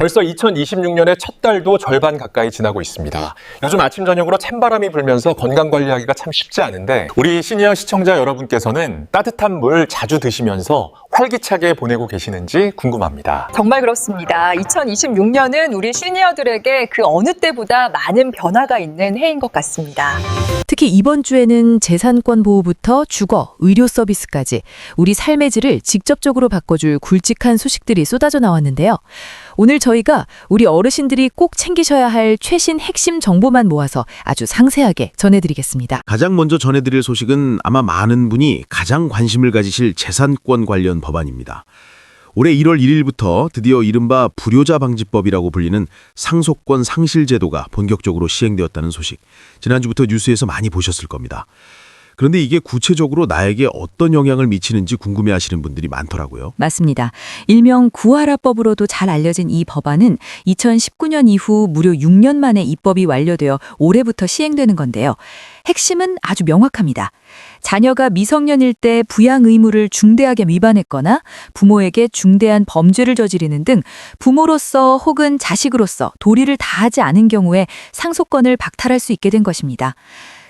벌써 2026년의 첫 달도 절반 가까이 지나고 있습니다. 요즘 아침 저녁으로 찬바람이 불면서 건강 관리하기가 참 쉽지 않은데 우리 시니어 시청자 여러분께서는 따뜻한 물 자주 드시면서 활기차게 보내고 계시는지 궁금합니다. 정말 그렇습니다. 2026년은 우리 시니어들에게 그 어느 때보다 많은 변화가 있는 해인 것 같습니다. 특히 이번 주에는 재산권 보호부터 주거, 의료 서비스까지 우리 삶의 질을 직접적으로 바꿔줄 굵직한 소식들이 쏟아져 나왔는데요. 오늘 저희가 우리 어르신들이 꼭 챙기셔야 할 최신 핵심 정보만 모아서 아주 상세하게 전해드리겠습니다. 가장 먼저 전해드릴 소식은 아마 많은 분이 가장 관심을 가지실 재산권 관련 법안입니다. 올해 1월 1일부터 드디어 이른바 불효자 방지법이라고 불리는 상속권 상실 제도가 본격적으로 시행되었다는 소식. 지난주부터 뉴스에서 많이 보셨을 겁니다. 그런데 이게 구체적으로 나에게 어떤 영향을 미치는지 궁금해하시는 분들이 많더라고요. 맞습니다. 일명 구하라법으로도 잘 알려진 이 법안은 2019년 이후 무려 6년 만에 입법이 완료되어 올해부터 시행되는 건데요. 핵심은 아주 명확합니다. 자녀가 미성년일 때 부양 의무를 중대하게 위반했거나 부모에게 중대한 범죄를 저지르는 등 부모로서 혹은 자식으로서 도리를 다하지 않은 경우에 상속권을 박탈할 수 있게 된 것입니다.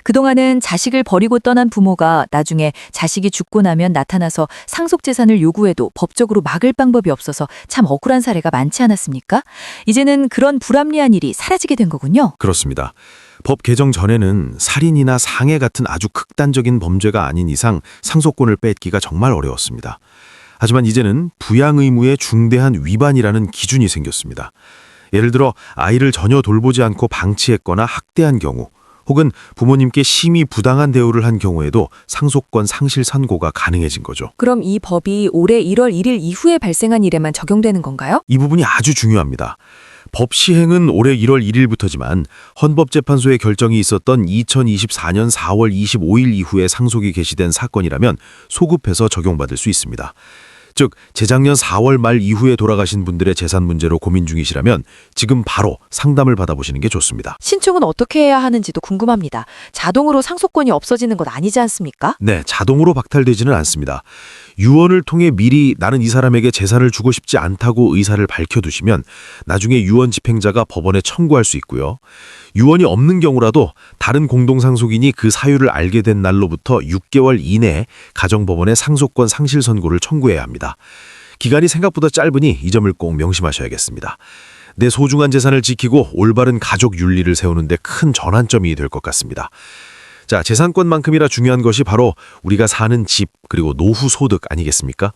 그동안은 자식을 버리고 떠난 부모가 나중에 자식이 죽고 나면 나타나서 상속재산을 요구해도 법적으로 막을 방법이 없어서 참 억울한 사례가 많지 않았습니까? 이제는 그런 불합리한 일이 사라지게 된 거군요. 그렇습니다. 법 개정 전에는 살인이나 상해 같은 아주 극단적인 범죄가 아닌 이상 상속권을 뺏기가 정말 어려웠습니다. 하지만 이제는 부양 의무의 중대한 위반이라는 기준이 생겼습니다. 예를 들어 아이를 전혀 돌보지 않고 방치했거나 학대한 경우 혹은 부모님께 심히 부당한 대우를 한 경우에도 상속권 상실 선고가 가능해진 거죠. 그럼 이 법이 올해 1월 1일 이후에 발생한 일에만 적용되는 건가요? 이 부분이 아주 중요합니다. 법 시행은 올해 1월 1일부터지만 헌법재판소의 결정이 있었던 2024년 4월 25일 이후에 상속이 개시된 사건이라면 소급해서 적용받을 수 있습니다. 즉 재작년 4월 말 이후에 돌아가신 분들의 재산 문제로 고민 중이시라면 지금 바로 상담을 받아보시는 게 좋습니다. 신청은 어떻게 해야 하는지도 궁금합니다. 자동으로 상속권이 없어지는 것 아니지 않습니까? 네, 자동으로 박탈되지는 않습니다. 유언을 통해 미리 나는 이 사람에게 재산을 주고 싶지 않다고 의사를 밝혀두시면 나중에 유언 집행자가 법원에 청구할 수 있고요. 유언이 없는 경우라도 다른 공동상속인이 그 사유를 알게 된 날로부터 6개월 이내에 가정법원에 상속권 상실 선고를 청구해야 합니다. 기간이 생각보다 짧으니 이 점을 꼭 명심하셔야겠습니다. 내 소중한 재산을 지키고 올바른 가족 윤리를 세우는데 큰 전환점이 될 것 같습니다. 자, 재산권만큼이나 중요한 것이 바로 우리가 사는 집 그리고 노후 소득 아니겠습니까?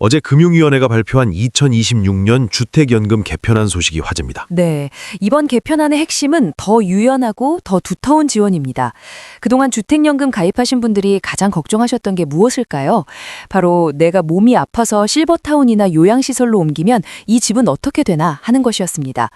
어제 금융위원회가 발표한 2026년 주택연금 개편안 소식이 화제입니다. 네. 이번 개편안의 핵심은 더 유연하고 더 두터운 지원입니다. 그동안 주택연금 가입하신 분들이 가장 걱정하셨던 게 무엇일까요? 바로 내가 몸이 아파서 실버타운이나 요양시설로 옮기면 이 집은 어떻게 되나 하는 것이었습니다.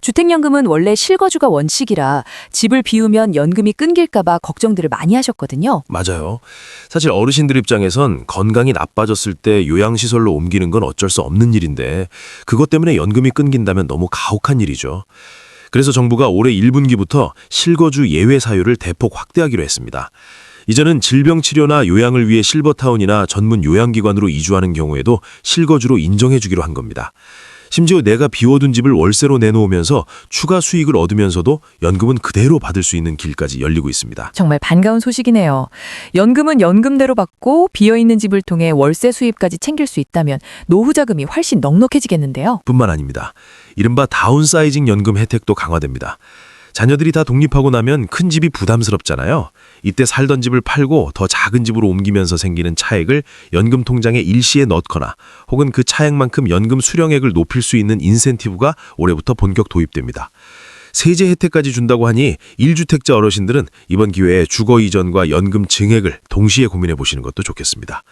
주택연금은 원래 실거주가 원칙이라 집을 비우면 연금이 끊길까봐 걱정들을 많이 하셨거든요. 맞아요. 사실 어르신들 입장에선 건강이 나빠졌을 때 요양시설 로 옮기는 건 어쩔 수 없는 일인데 그것 때문에 연금이 끊긴다면 너무 가혹한 일이죠. 그래서 정부가 올해 1분기부터 실거주 예외 사유를 대폭 확대하기로 했습니다. 이제는 질병 치료나 요양을 위해 실버타운이나 전문 요양기관으로 이주하는 경우에도 실거주로 인정해 주기로 한 겁니다. 심지어 내가 비워둔 집을 월세로 내놓으면서 추가 수익을 얻으면서도 연금은 그대로 받을 수 있는 길까지 열리고 있습니다. 정말 반가운 소식이네요. 연금은 연금대로 받고 비어있는 집을 통해 월세 수입까지 챙길 수 있다면 노후 자금이 훨씬 넉넉해지겠는데요. 뿐만 아닙니다. 이른바 다운사이징 연금 혜택도 강화됩니다. 자녀들이 다 독립하고 나면 큰 집이 부담스럽잖아요. 이때 살던 집을 팔고 더 작은 집으로 옮기면서 생기는 차액을 연금 통장에 일시에 넣거나 혹은 그 차액만큼 연금 수령액을 높일 수 있는 인센티브가 올해부터 본격 도입됩니다. 세제 혜택까지 준다고 하니 1주택자 어르신들은 이번 기회에 주거 이전과 연금 증액을 동시에 고민해 보시는 것도 좋겠습니다.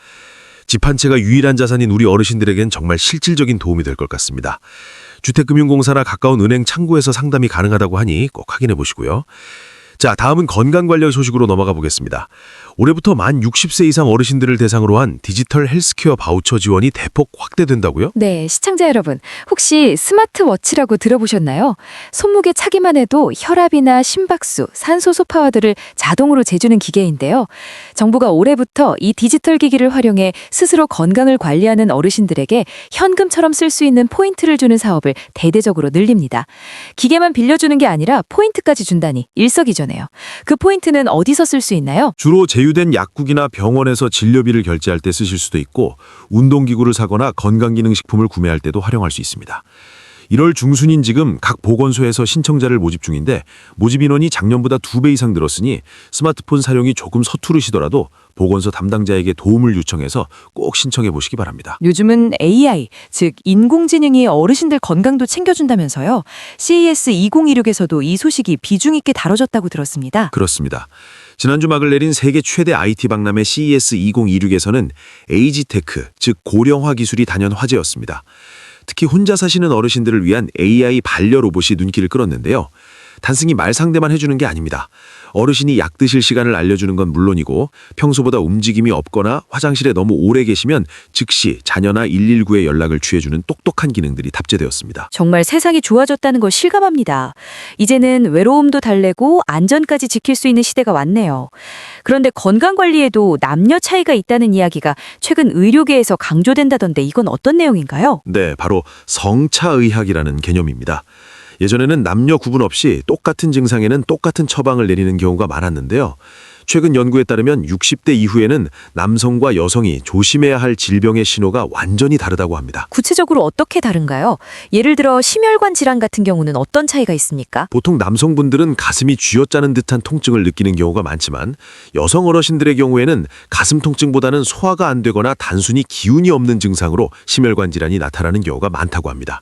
집 한 채가 유일한 자산인 우리 어르신들에겐 정말 실질적인 도움이 될 것 같습니다. 주택금융공사나 가까운 은행 창구에서 상담이 가능하다고 하니 꼭 확인해 보시고요. 자, 다음은 건강 관련 소식으로 넘어가 보겠습니다. 올해부터 만 60세 이상 어르신들을 대상으로 한 디지털 헬스케어 바우처 지원이 대폭 확대된다고요? 네, 시청자 여러분, 혹시 스마트워치라고 들어보셨나요? 손목에 차기만 해도 혈압이나 심박수, 산소 소파와들을 자동으로 재주는 기계인데요. 정부가 올해부터 이 디지털 기기를 활용해 스스로 건강을 관리하는 어르신들에게 현금처럼 쓸 수 있는 포인트를 주는 사업을 대대적으로 늘립니다. 기계만 빌려주는 게 아니라 포인트까지 준다니 일석이조 네요. 그 포인트는 어디서 쓸 수 있나요? 주로 제휴된 약국이나 병원에서 진료비를 결제할 때 쓰실 수도 있고 운동기구를 사거나 건강기능식품을 구매할 때도 활용할 수 있습니다. 1월 중순인 지금 각 보건소에서 신청자를 모집 중인데 모집 인원이 작년보다 2배 이상 늘었으니 스마트폰 사용이 조금 서투르시더라도 보건소 담당자에게 도움을 요청해서 꼭 신청해 보시기 바랍니다. 요즘은 AI, 즉 인공지능이 어르신들 건강도 챙겨준다면서요. CES 2026에서도 이 소식이 비중 있게 다뤄졌다고 들었습니다. 그렇습니다. 지난주 막을 내린 세계 최대 IT 박람회 CES 2026에서는 에이지테크, 즉 고령화 기술이 단연 화제였습니다. 특히 혼자 사시는 어르신들을 위한 AI 반려 로봇이 눈길을 끌었는데요. 단순히 말 상대만 해주는 게 아닙니다. 어르신이 약 드실 시간을 알려주는 건 물론이고 평소보다 움직임이 없거나 화장실에 너무 오래 계시면 즉시 자녀나 119에 연락을 취해주는 똑똑한 기능들이 탑재되었습니다. 정말 세상이 좋아졌다는 걸 실감합니다. 이제는 외로움도 달래고 안전까지 지킬 수 있는 시대가 왔네요. 그런데 건강 관리에도 남녀 차이가 있다는 이야기가 최근 의료계에서 강조된다던데 이건 어떤 내용인가요? 네, 바로 성차의학이라는 개념입니다. 예전에는 남녀 구분 없이 똑같은 증상에는 똑같은 처방을 내리는 경우가 많았는데요. 최근 연구에 따르면 60대 이후에는 남성과 여성이 조심해야 할 질병의 신호가 완전히 다르다고 합니다. 구체적으로 어떻게 다른가요? 예를 들어 심혈관 질환 같은 경우는 어떤 차이가 있습니까? 보통 남성분들은 가슴이 쥐어짜는 듯한 통증을 느끼는 경우가 많지만 여성 어르신들의 경우에는 가슴 통증보다는 소화가 안 되거나 단순히 기운이 없는 증상으로 심혈관 질환이 나타나는 경우가 많다고 합니다.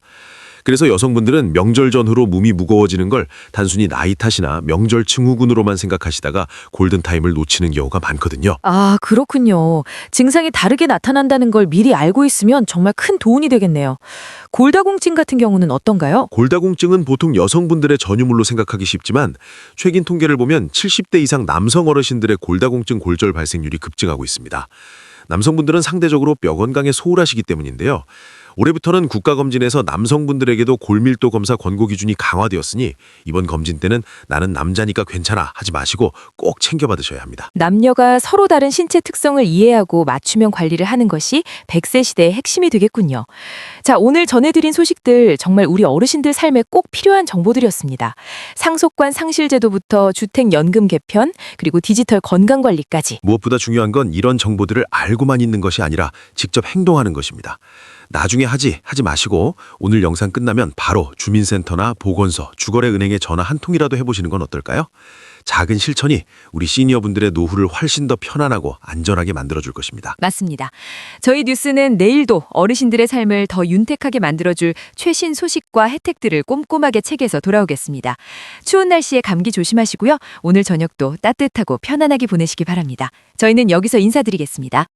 그래서 여성분들은 명절 전후로 몸이 무거워지는 걸 단순히 나이 탓이나 명절 증후군으로만 생각하시다가 골든타임을 놓치는 경우가 많거든요. 아, 그렇군요. 증상이 다르게 나타난다는 걸 미리 알고 있으면 정말 큰 도움이 되겠네요. 골다공증 같은 경우는 어떤가요? 골다공증은 보통 여성분들의 전유물로 생각하기 쉽지만 최근 통계를 보면 70대 이상 남성 어르신들의 골다공증 골절 발생률이 급증하고 있습니다. 남성분들은 상대적으로 뼈 건강에 소홀하시기 때문인데요. 올해부터는 국가검진에서 남성분들에게도 골밀도 검사 권고 기준이 강화되었으니 이번 검진 때는 나는 남자니까 괜찮아 하지 마시고 꼭 챙겨받으셔야 합니다. 남녀가 서로 다른 신체 특성을 이해하고 맞춤형 관리를 하는 것이 100세 시대의 핵심이 되겠군요. 자, 오늘 전해드린 소식들 정말 우리 어르신들 삶에 꼭 필요한 정보들이었습니다. 상속관 상실제도부터 주택연금 개편, 그리고 디지털 건강관리까지. 무엇보다 중요한 건 이런 정보들을 알고만 있는 것이 아니라 직접 행동하는 것입니다. 나중에 하지 하지 마시고 오늘 영상 끝나면 바로 주민센터나 보건소, 주거래은행에 전화 한 통이라도 해보시는 건 어떨까요? 작은 실천이 우리 시니어분들의 노후를 훨씬 더 편안하고 안전하게 만들어줄 것입니다. 맞습니다. 저희 뉴스는 내일도 어르신들의 삶을 더 윤택하게 만들어줄 최신 소식과 혜택들을 꼼꼼하게 책에서 돌아오겠습니다. 추운 날씨에 감기 조심하시고요. 오늘 저녁도 따뜻하고 편안하게 보내시기 바랍니다. 저희는 여기서 인사드리겠습니다.